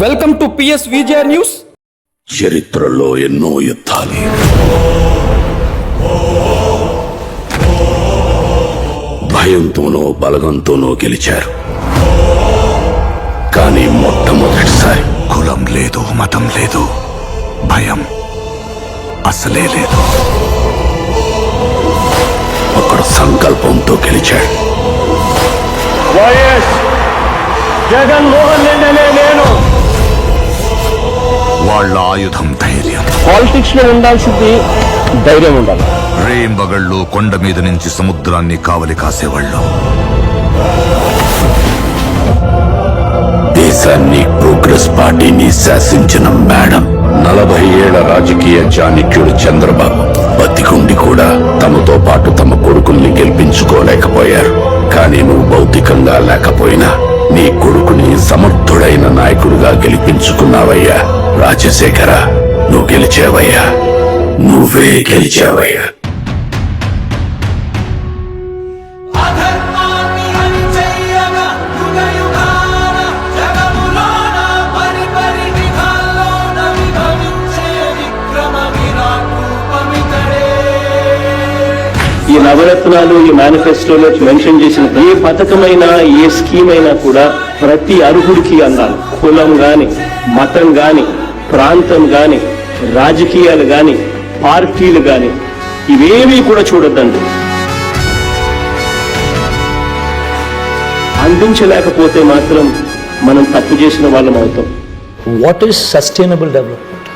Welcome to PS Vijaya news చరిత్రలో ఎన్నో యుద్ధాలు. భయంతోనో బలగంతోనో గెలిచారు. కానీ మొట్టమొదటిసారి కులం లేదు మతం లేదు భయం అసలే లేదు. ఒకడు సంకల్పంతో గెలిచాడు. వైఎస్ జగన్మోహన్ రెడ్డి అనే నేను వాళ్ళ ఆయుధం ధైర్యం. పాలిటిక్స్లో ఉండాల్సింది ధైర్యం ఉండాలి. రేంబగళ్ళు కొండ మీద నుంచి సముద్రాన్ని కావలి కాసేవాళ్ళు. దేశాన్ని ప్రోగ్రెస్ పార్టీని శాసించిన మేడం నలభై ఏళ్ళ రాజకీయ చాణక్యుడు చంద్రబాబు. బతికుండి కూడా తమతో పాటు తమ కొడుకుల్ని గెలిపించుకోలేకపోయారు. కానీ నువ్వు భౌతికంగా లేకపోయినా నీ కొడుకుని సమర్థుడైన నాయకుడిగా గెలిపించుకున్నావయ్యా. రాజశేఖర నువ్వు గెలిచావయ్యా. నువ్వే గెలిచావయ్యా. ఈ నవరత్నాలు ఈ మేనిఫెస్టోలో మెన్షన్ చేసిన ఏ పథకమైనా ఏ స్కీమ్ అయినా కూడా ప్రతి అర్హుడికి అందాలి కులం గాని మతం గాని ప్రాంతం గాని రాజకీయాలు గాని పార్టీలు గాని ఇవేమీ కూడా చూడొద్దండి. అందించలేకపోతే మాత్రం మనం తప్పు చేసిన వాళ్ళం అవుతాం. వాట్ ఈస్ సస్టైనబుల్ డెవలప్మెంట్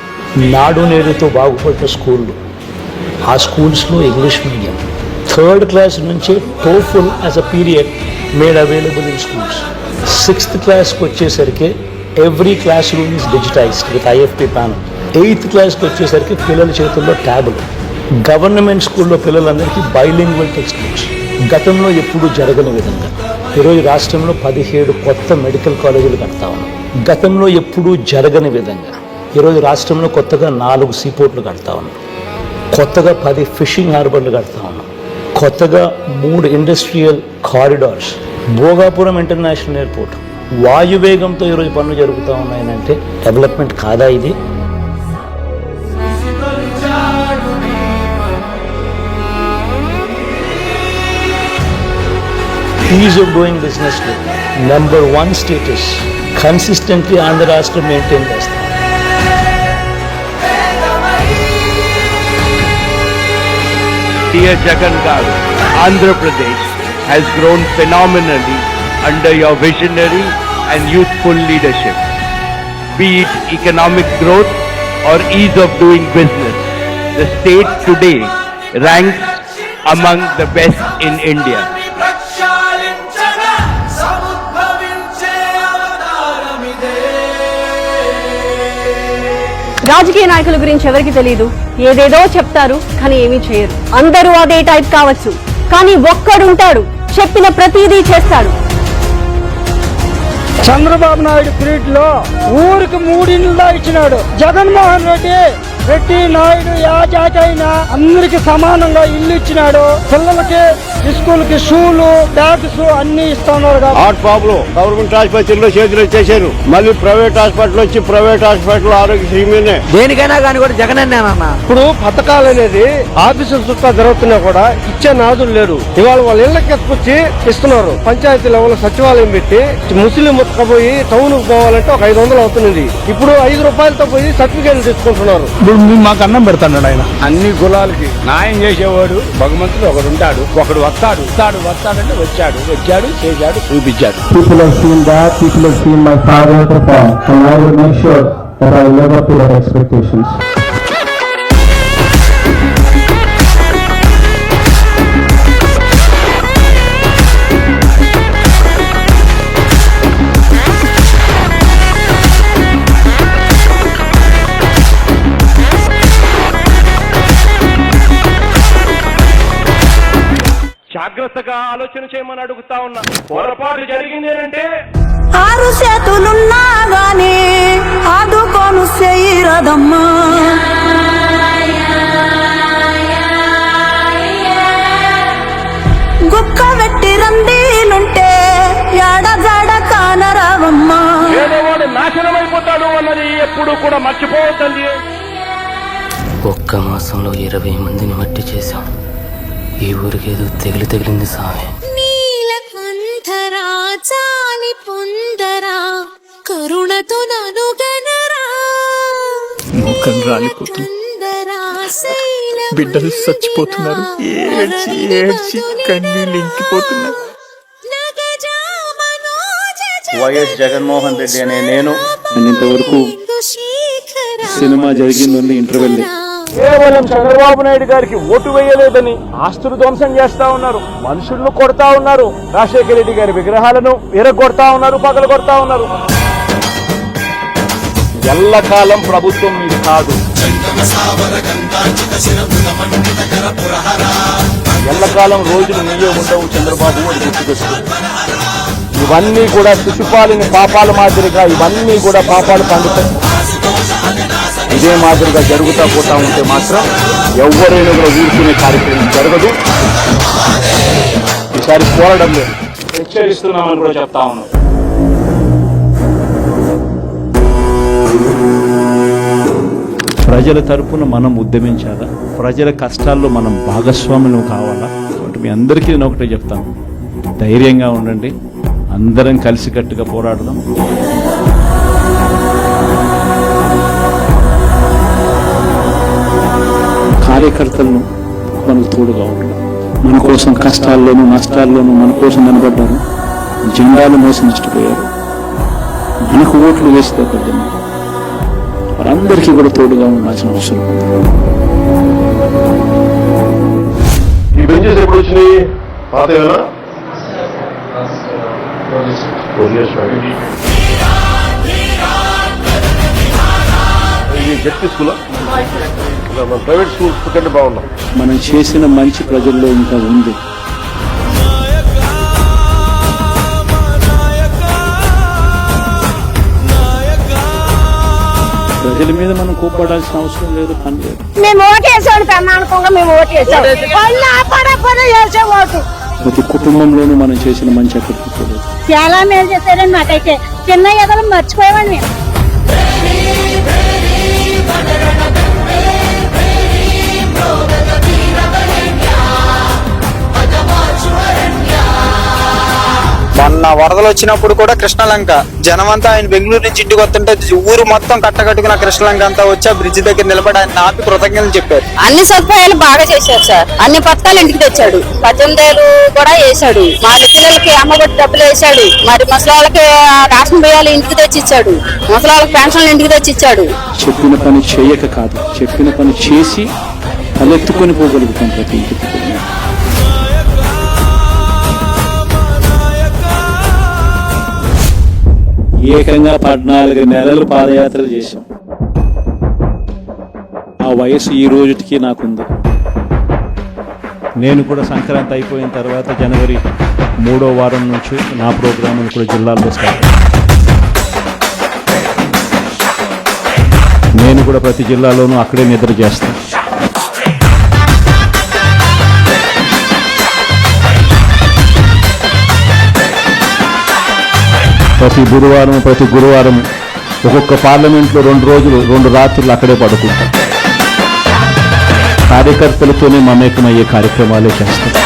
నాడు నేడుతో బాగుపడ్డ స్కూళ్ళు. ఆ స్కూల్స్లో ఇంగ్లీష్ మీడియం థర్డ్ క్లాస్ నుంచి TOEFL as a period made available in schools sixth క్లాస్కి వచ్చేసరికి every classroom is digitised with IFP panel eighth క్లాస్కి వచ్చేసరికి పిల్లల చేతుల్లో ట్యాబ్లు గవర్నమెంట్ స్కూల్లో పిల్లలందరికీ బైలింగ్వల్ టెక్స్ట్ బుక్స్ గతంలో ఎప్పుడూ జరగని విధంగా. ఈరోజు రాష్ట్రంలో పదిహేడు కొత్త మెడికల్ కాలేజీలు కడతా ఉన్నాం. గతంలో ఎప్పుడూ జరగని విధంగా. ఈరోజు రాష్ట్రంలో కొత్తగా నాలుగు సీపోర్ట్లు కడతా ఉన్నాం. కొత్తగా పది ఫిషింగ్ హార్బర్లు కడతా ఉన్నాం. కొత్తగా మూడు industrial corridors. Bhogapuram international airport. వాయువేగంతో ఈరోజు పనులు జరుగుతూ ఉన్నాయనంటే డెవలప్మెంట్ కాదా ఇది? Ease of doing business number one status consistently Andhra రాష్ట్రం మెయింటైన్ చేస్తాం. Dear Jagan Garu, Andhra Pradesh has grown phenomenally under your visionary and youthful leadership. Be it economic growth or ease of doing business, the state today ranks among the best in India. రాజకీయ నాయకుల గురించి ఎవరికి తెలియదు ఏదేదో చెప్తారు కానీ ఏమీ చేయరు అందరూ అదే టైప్ కావచ్చు కానీ ఒక్కడుంటాడు చెప్పిన ప్రతిదీ చేస్తాడు చంద్రబాబు నాయుడు పీరియడ్లో ఊరికి మూడిండ్లు ఇచ్చినాడు. జగన్మోహన్ రెడ్డి రెడ్డి నాయుడు యా జాతి అయినా అందరికి సమానంగా ఇల్లు ఇచ్చినాడు. పిల్లలకి స్కూల్కి షూలు బ్యాగ్స్ అన్ని ఇస్తున్నారు హార్ట్ ప్రాబ్లం గవర్నమెంట్ ఆసుపత్రిలో చేతులు ఇచ్చేసారు మళ్ళీ ప్రైవేట్ హాస్పిటల్ వచ్చి ప్రైవేట్ హాస్పిటల్ ఆరోగ్యశ్రీ మీదనే. దేనికైనా కానీ కూడా జగన్ అన్నా ఇప్పుడు పథకాలు అనేది ఆఫీసుల చుట్టూ జరుగుతున్నా కూడా ఇచ్చే నాదులు లేరు. ఇవాళ వాళ్ళ ఇళ్ళకి ఎత్తుకొచ్చి ఇస్తున్నారు. పంచాయతీ లెవెల్ సచివాలయం పెట్టి ముస్లిం ముత్తకపోయి టౌన్కు పోవాలంటే ఒక ఐదు వందలు అవుతున్నది ఇప్పుడు ఐదు రూపాయలతో పోయి సర్టిఫికేట్లు తెచ్చుకుంటున్నారు. దేవుడు మాకు అన్నం పెడతాడు ఆయన. అన్ని కులాలకి న్యాయం చేసేవాడు భగవంతుడు ఒకడు ఉంటాడు. ఒకడు వస్తాడు. వస్తాడు వస్తాడంటే వచ్చాడు. వచ్చాడు చేశాడు చూపించాడు. People seen that people seen my father expectations జాగ్రత్తగా ఆలోచన చేయమని అడుగుతా ఉన్నా. పొరపాటు జరిగింది అంటే ఆరు చేతులున్నా గాని ఆదుకోను చెయ్యరదమ్మా గుక్క వెట్టి రందీలుంటే యాడ జాడ కానరావమ్మా. పేదవాడు నాశనం నాశనమైపోతాడు అన్నది ఎప్పుడు కూడా మర్చిపోవద్దండి. ఒక్క మాసంలో ఇరవై మందిని మట్టి చేశాం. ఈ ఊరికి ఏదో తెగిలి తగిలింది సామె చాలి పొందరా కరుణతో నను గనరా ముఖం రాలిపోతుంది బిడ్డలు చచ్చిపోతున్నారు. ఏడ్చి ఏడ్చి కన్నీళ్ళు ఇంకిపోతున్నారు వైఎస్ జగన్మోహన్ రెడ్డి అనే నేను ఇంతవరకు సినిమా జరిగిందండి ఇంటర్వెల్ కేవలం చంద్రబాబు నాయుడు గారికి ఓటు వేయలేదని ఆస్తులు ధ్వంసం చేస్తా ఉన్నారు మనుషులను కొడతా ఉన్నారు. రాజశేఖర రెడ్డి గారి విగ్రహాలను విరగొడతా ఉన్నారు పగలు కొడతా ఉన్నారు. ఎల్లకాలం ప్రభుత్వం మీది కాదు. ఎల్లకాలం రోజులు నీయే ఉండవు చంద్రబాబు అని గుర్తుపెట్టు ఇవన్నీ కూడా శిశుపాలిని పాపాల మాదిరిగా ఇవన్నీ కూడా పాపాలు పండుతాయి. ఇదే మాదిరిగా జరుగుతా పోతా ఉంటే మాత్రం ఎవరైనా కూడా ఊరుకునే కార్యక్రమం జరగదు. ఈసారి పోరాడం లేదు. హెచ్చరిస్తున్నామని కూడా చెప్తా ఉన్నాం. ప్రజల తరపున మనం ఉద్యమించాలా? ప్రజల కష్టాల్లో మనం భాగస్వాములు కావాలా? కాబట్టి మీ అందరికీ నేను ఒకటే చెప్తాను. ధైర్యంగా ఉండండి. అందరం కలిసికట్టుగా పోరాడదాం. కార్యకర్తలను మనకు తోడుగా ఉండడం మన కోసం కష్టాల్లోనూ నష్టాల్లోనూ మన కోసం నిలబడ్డారు. జెండాలు మోసి మనకు ఓట్లు వేసి దెబ్బతిన్నారు వారందరికీ కూడా తోడుగా ఉండాల్సిన అవసరం ఈ బెంచెస్ ఎప్పుడు వచ్చినాయి? పాతవేనా జడ్పీ స్కూలా? ప్రైవేట్ స్కూల్ కంటే బాగున్నాం. మనం చేసిన మంచి ప్రజల్లో ఇంకా ఉంది. ప్రజల మీద మనం కోప్పడాల్సిన అవసరం లేదు పని లేదు. మేము ఓటేసాడు పెన్నానుకోగా మేము ఓటేసాం వాళ్ళు ఆపడకపోతే చేసే ఓటు ప్రతి కుటుంబంలోనూ మనం చేసిన మంచి పోలేదు చాలా మేలు చేశారని మాకైతే. చిన్న ఎదలు మర్చిపోయామని మేము. వరదలు వచ్చినప్పుడు కూడా కృష్ణలంక. జనమంతా ఆయన బెంగళూరు నుంచి ఇంటికి వస్తుంటే ఊరు మొత్తం కట్టకట్టుకున్న కృష్ణలంక అంతా వచ్చి ఆ బ్రిడ్జ్ దగ్గర నిలబడి ఆయన ఆపి కృతజ్ఞతలు చెప్పారు. అన్ని సదుపాయాలు బాగా చేశారు సార్. అన్ని పథకాలు ఇంటికి తెచ్చాడు. పద్దెనిమిది కూడా వేశాడు. మా పిల్లలకి అమ్మఒడి డబ్బులు వేశాడు. మరి ముసలి వాళ్ళకి రాష్ట్రం బియ్యాలు ఇంటికి తెచ్చి ఇచ్చాడు ముసలి వాళ్ళకి పెన్షన్లు ఇంటికి తెచ్చి ఇచ్చాడు చెప్పిన పని చేయక కాదు. చెప్పిన పని చేసి తలెత్తుకొని పోగలుగుతాం ప్రతి ఇంటికి. ఏకంగా పద్నాలుగు నెలలు పాదయాత్రలు చేశాం. ఆ వయసు ఈ రోజుకి నాకుంది. నేను కూడా సంక్రాంతి అయిపోయిన తర్వాత జనవరి మూడో వారం నుంచి నా ప్రోగ్రాములు కూడా జిల్లాల్లో స్టార్ట్ నేను కూడా ప్రతి జిల్లాలోనూ అక్కడే నిద్ర చేస్తాను. ప్రతి బుధవారం ప్రతి గురువారం ఒక్కొక్క పార్లమెంట్లో రెండు రోజులు రెండు రాత్రులు అక్కడే పడుకుంటాం. కార్యకర్తలతోనే మమేకమయ్యే కార్యక్రమాలే చేస్తాం.